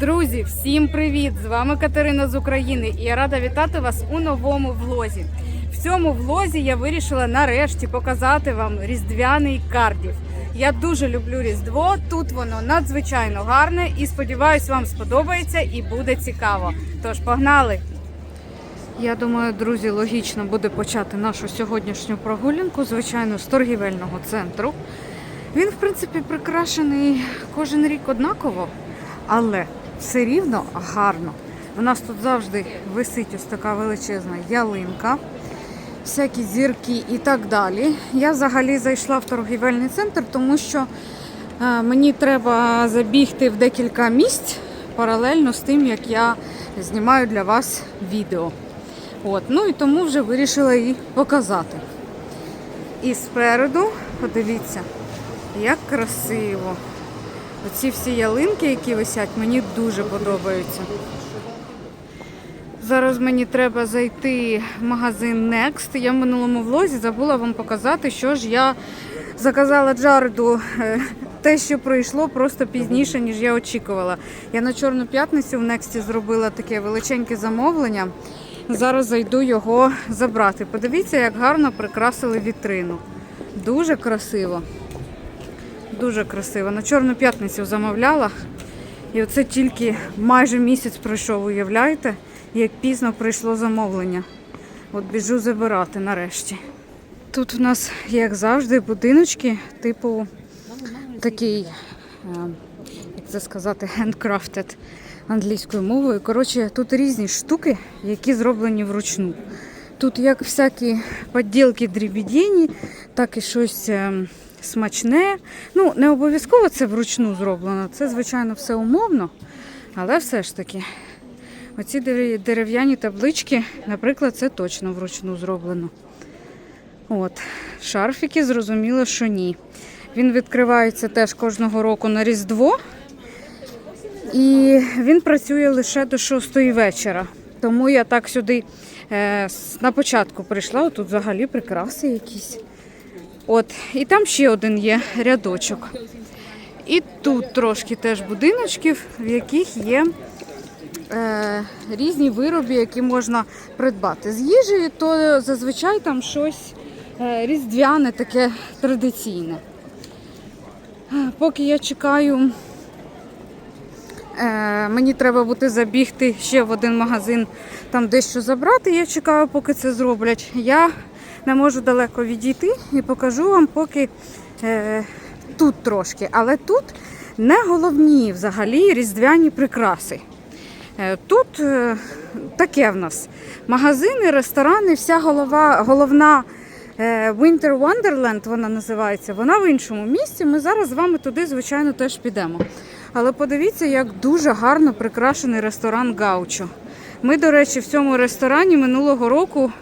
Друзі, всім привіт! З вами Катерина з України і я рада вітати вас у новому влозі. В цьому влозі я вирішила нарешті показати вам різдвяний кардів. Я дуже люблю Різдво. Тут воно надзвичайно гарне і сподіваюсь, вам сподобається і буде цікаво. Тож погнали! Я думаю, друзі, логічно буде почати нашу сьогоднішню прогулянку, звичайно, з торгівельного центру. Він, в принципі, прикрашений кожен рік однаково, але все рівно гарно. У нас тут завжди висить ось така величезна ялинка, всякі зірки і так далі. Я взагалі зайшла в торгівельний центр, тому що е, мені треба забігти в декілька місць паралельно з тим, як я знімаю для вас відео. От, ну і тому вже вирішила її показати. І спереду, подивіться, як красиво. Оці всі ялинки, які висять, мені дуже подобаються. Зараз мені треба зайти в магазин Next. Я в минулому влозі забула вам показати, що ж я заказала Джареду е, те, що прийшло просто пізніше, ніж я очікувала. Я на Чорну п'ятницю в Next зробила таке величеньке замовлення. Зараз зайду його забрати. Подивіться, як гарно прикрасили вітрину. Дуже красиво. Дуже красиво. На Чорну п'ятницю замовляла. І оце тільки майже місяць пройшов, уявляєте, як пізно прийшло замовлення. От біжу забирати нарешті. Тут в нас, як завжди, будиночки, типу такий, е, як це сказати, handcrafted англійською мовою. Коротше, тут різні штуки, які зроблені вручну. Тут як всякі поділки дрібідєні, так і щось е, смачне. Ну, не обов'язково це вручну зроблено. Це, звичайно, все умовно, але все ж таки. Оці дерев'яні таблички, наприклад, це точно вручну зроблено. От. Шарфіки, зрозуміло, що ні. Він відкривається теж кожного року на Різдво. І він працює лише до 6 вечора. Тому я так сюди е, на початку прийшла. Тут взагалі прикраси якісь. От, і там ще один є рядочок. І тут трошки теж будиночків, в яких є е, різні вироби, які можна придбати. З їжею, то зазвичай там щось е, різдвяне, таке традиційне. Поки я чекаю, е, мені треба буде забігти ще в один магазин, там дещо забрати. Я чекаю, поки це зроблять. Я не можу далеко відійти і покажу вам поки е, тут трошки. Але тут не головні взагалі різдвяні прикраси. Е, Тут е, таке в нас магазини, ресторани, вся голова, головна е, Winter Wonderland, вона називається, вона в іншому місці. Ми зараз з вами туди, звичайно, теж підемо. Але подивіться, як дуже гарно прикрашений ресторан Гаучо. Ми, до речі, в цьому ресторані минулого року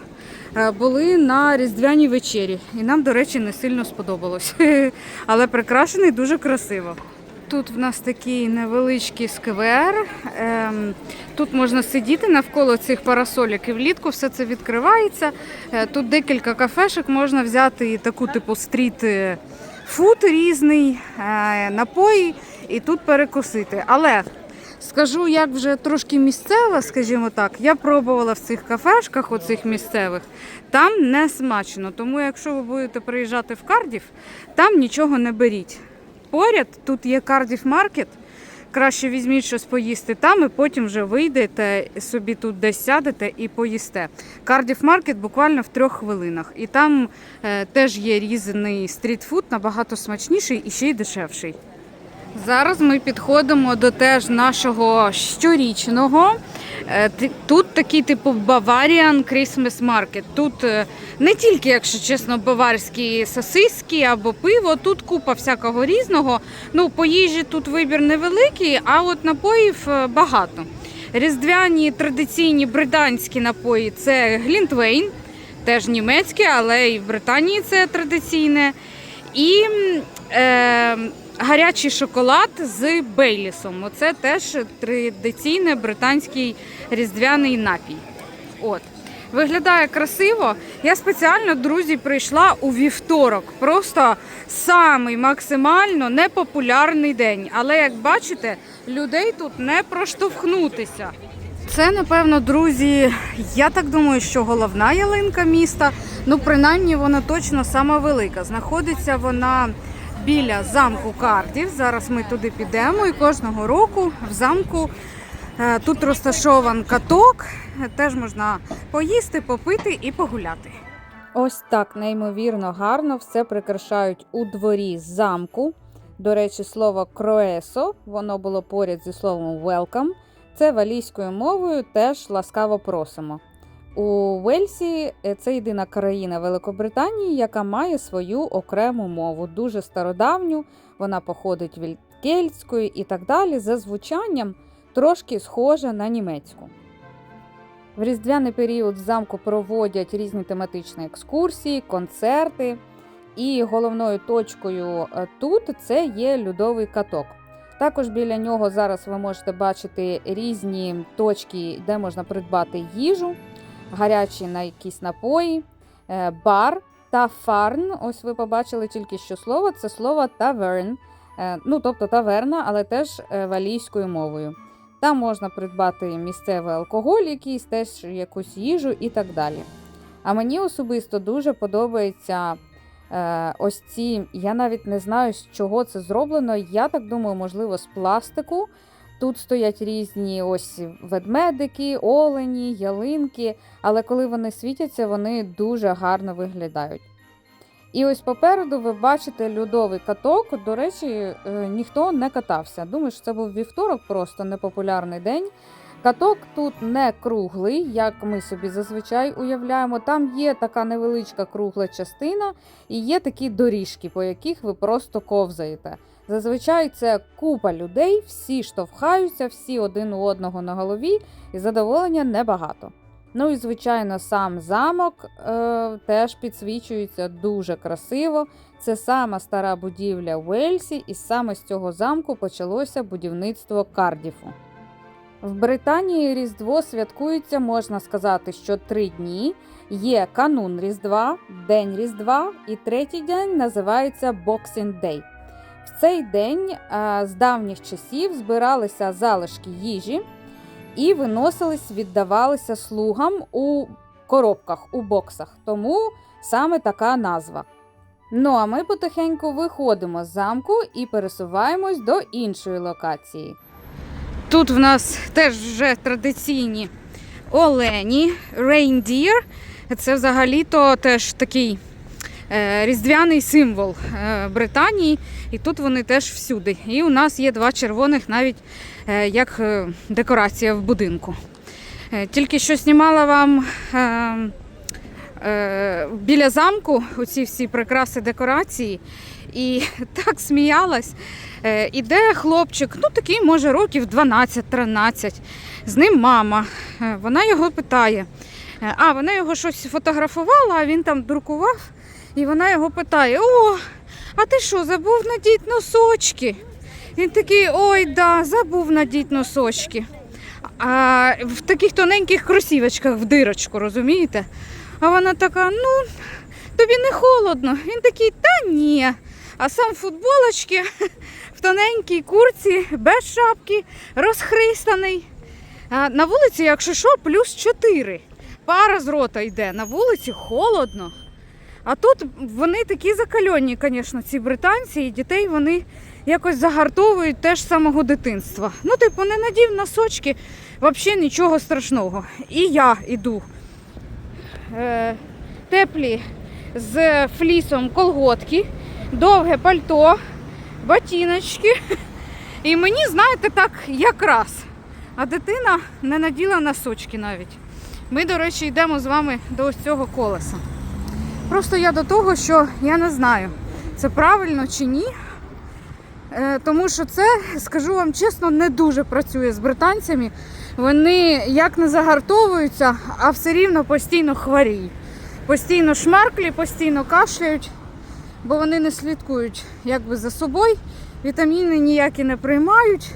були на різдвяній вечері. І нам, до речі, не сильно сподобалось. Але прикрашений дуже красиво. Тут в нас такий невеличкий сквер. Ем, Тут можна сидіти навколо цих парасолік і влітку все це відкривається. Е, Тут декілька кафешок можна взяти і таку типу стріт е, фуд різний, е, напої і тут перекусити. Але скажу, як вже трошки місцева, скажімо так, я пробувала в цих кафешках, оцих місцевих, там не смачно. Тому якщо ви будете приїжджати в Кардів, там нічого не беріть. Поряд тут є Кардів Маркет. Краще візьміть щось поїсти там, і потім вже вийдете собі тут десь сядете і поїсте. Кардів Маркет буквально в трьох хвилинах. І там е, теж є різний стрітфуд, набагато смачніший і ще й дешевший. Зараз ми підходимо до теж нашого щорічного. Е, Тут такий типу Bavarian Christmas Market. Тут е, не тільки, якщо чесно, баварські сосиски або пиво, тут купа всякого різного. Ну, по їжі тут вибір невеликий, а от напоїв е, багато. Різдвяні традиційні британські напої це Глінтвейн, теж німецьке, але і в Британії це традиційне. І е, гарячий шоколад з Бейлісом. Оце теж традиційний британський різдвяний напій. От. Виглядає красиво. Я спеціально, друзі, прийшла у вівторок. Просто самий максимально непопулярний день. Але як бачите, людей тут не проштовхнутися. Це, напевно, друзі, я так думаю, що головна ялинка міста. Ну, принаймні, вона точно сама велика. Знаходиться вона біля замку Кардів. Зараз ми туди підемо, і кожного року в замку е, тут розташован каток. Теж можна поїсти, попити і погуляти. Ось так неймовірно гарно все прикрашають у дворі замку. До речі, слово кроесо, воно було поряд зі словом welcome. Це валійською мовою теж ласкаво просимо. У Вельсі е, це єдина країна Великобританії, яка має свою окрему мову, дуже стародавню. Вона походить від кельтської і так далі. За звучанням трошки схожа на німецьку. В різдвяний період в замку проводять різні тематичні екскурсії, концерти. І головною точкою е, тут це є льодовий каток. Також біля нього зараз ви можете бачити різні точки, де можна придбати їжу, гарячі на якісь напої, е, бар та фарн. Ось ви побачили тільки що слово. Це слово таверн, ну тобто таверна, але теж е, валійською мовою. Там можна придбати місцевий алкоголь, якийсь теж якусь їжу і так далі. А мені особисто дуже подобається Е, ось ці, я навіть не знаю, з чого це зроблено. Я так думаю, можливо, з пластику. Тут стоять різні ось ведмедики, олені, ялинки, але коли вони світяться, вони дуже гарно виглядають. І ось попереду ви бачите льодовий каток. До речі, е, ніхто не катався. Думаю, що це був вівторок, просто непопулярний день. Каток тут не круглий, як ми собі зазвичай уявляємо. Там є така невеличка кругла частина і є такі доріжки, по яких ви просто ковзаєте. Зазвичай це купа людей, всі штовхаються, всі один у одного на голові, і задоволення небагато. Ну і звичайно, сам замок е, теж підсвічується дуже красиво. Це сама стара будівля Уельсі, і саме з цього замку почалося будівництво Кардіфу. В Британії Різдво святкується, можна сказати, що три дні. Є канун Різдва, День Різдва, і третій день називається Boxing Day. В цей день е, з давніх часів збиралися залишки їжі і виносились, віддавалися слугам у коробках, у боксах. Тому саме така назва. Ну а ми потихеньку виходимо з замку і пересуваємось до іншої локації. Тут в нас теж вже традиційні олені, рейндір. Це взагалі-то теж такий е, різдвяний символ е, Британії. І тут вони теж всюди. І у нас є два червоних навіть е, як е, декорація в будинку. Е, тільки що знімала вам біля замку оці всі прикраси декорації. І так сміялась. Іде хлопчик, ну такий, може, років 12-13. З ним мама. Вона його питає. Е, А, вона його щось фотографувала, а він там друкував. І вона його питає: О, а ти що, забув надіть носочки? Він такий, ой, да, забув надіть носочки. А в таких тоненьких кросівочках в дирочку, розумієте? А вона така, ну, тобі не холодно. Він такий, та ні. А сам в футболочці, в тоненькій курці, без шапки, розхристаний. На вулиці, якщо що, плюс 4. Пара з рота йде. На вулиці холодно. А тут вони такі закальонні, звісно, ці британці, і дітей вони якось загартовують теж самого дитинства. Ну, типу, не надів носочки, взагалі нічого страшного. І я йду. Е, теплі з флісом колготки, довге пальто, ботиночки. І мені, знаєте, так якраз. А дитина не наділа носочки навіть. Ми, до речі, йдемо з вами до ось цього колеса. Просто я до того, що я не знаю, це правильно чи ні. Е, Тому що це, скажу вам чесно, не дуже працює з британцями. Вони як не загартовуються, а все рівно постійно хворіють. Постійно шмарклі, постійно кашляють, бо вони не слідкують якби за собою, вітаміни ніякі не приймають.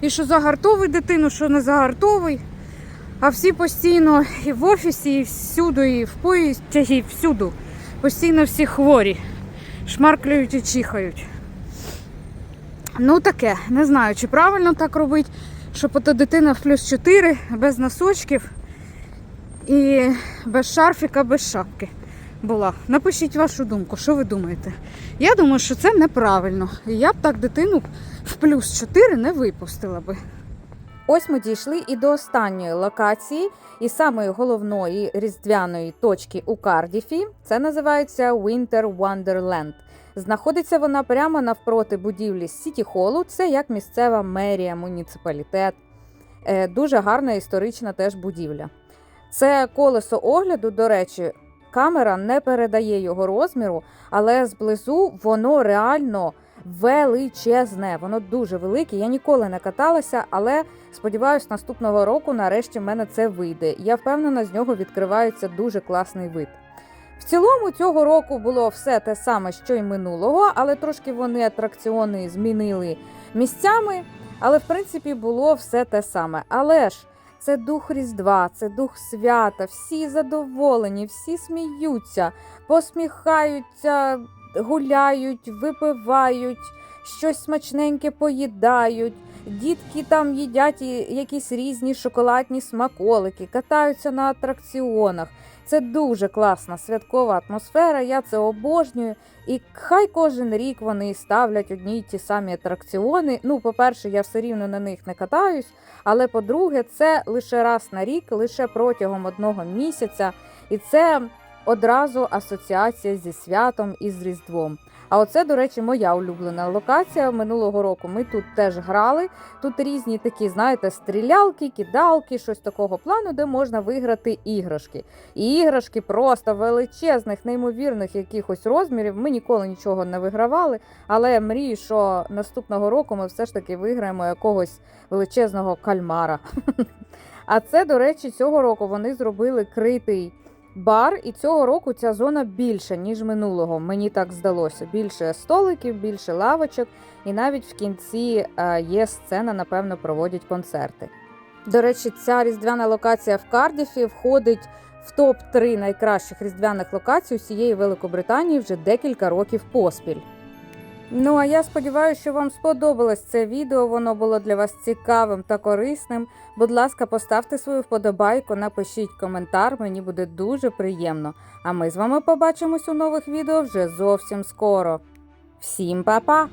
І що загартовуй дитину, що не загартовуй. А всі постійно і в офісі, і всюди, і в поїзді, і всюди. Постійно всі хворі. Шмарклюють і чихають. Ну таке, не знаю, чи правильно так робити, щоб ото дитина в плюс 4 без носочків і без шарфіка, без шапки була. Напишіть вашу думку, що ви думаєте? Я думаю, що це неправильно. І я б так дитину в плюс 4 не випустила би. Ось ми дійшли і до останньої локації, і самої головної різдвяної точки у Кардіфі. Це називається Winter Wonderland. Знаходиться вона прямо навпроти будівлі Сіті Холу. Це як місцева мерія, муніципалітет. Е, Дуже гарна історична теж будівля. Це колесо огляду, до речі, камера не передає його розміру, але зблизу воно реально величезне. Воно дуже велике. Я ніколи не каталася, але сподіваюсь, наступного року нарешті в мене це вийде. Я впевнена, з нього відкривається дуже класний вид. В цілому цього року було все те саме, що й минулого, але трошки вони атракціони змінили місцями. Але в принципі було все те саме. Але ж це дух Різдва, це дух свята, всі задоволені, всі сміються, посміхаються, гуляють, випивають, щось смачненьке поїдають. Дітки там їдять якісь різні шоколадні смаколики, катаються на атракціонах. Це дуже класна святкова атмосфера. Я це обожнюю. І хай кожен рік вони ставлять одні й ті самі атракціони. Ну, по-перше, я все рівно на них не катаюсь. Але по-друге, це лише раз на рік, лише протягом одного місяця, і це одразу асоціація зі святом і з Різдвом. А оце, до речі, моя улюблена локація. Минулого року ми тут теж грали. Тут різні такі, знаєте, стрілялки, кидалки, щось такого плану, де можна виграти іграшки. І іграшки просто величезних, неймовірних якихось розмірів. Ми ніколи нічого не вигравали, але я мрію, що наступного року ми все ж таки виграємо якогось величезного кальмара. А це, до речі, цього року вони зробили критий бар, і цього року ця зона більша, ніж минулого. Мені так здалося. Більше столиків, більше лавочок, і навіть в кінці е, є сцена, напевно, проводять концерти. До речі, ця різдвяна локація в Кардіфі входить в топ-3 найкращих різдвяних локацій усієї Великобританії вже декілька років поспіль. Ну а я сподіваюся, що вам сподобалось це відео. Воно було для вас цікавим та корисним. Будь ласка, поставте свою вподобайку, напишіть коментар, мені буде дуже приємно. А ми з вами побачимось у нових відео вже зовсім скоро. Всім па-па!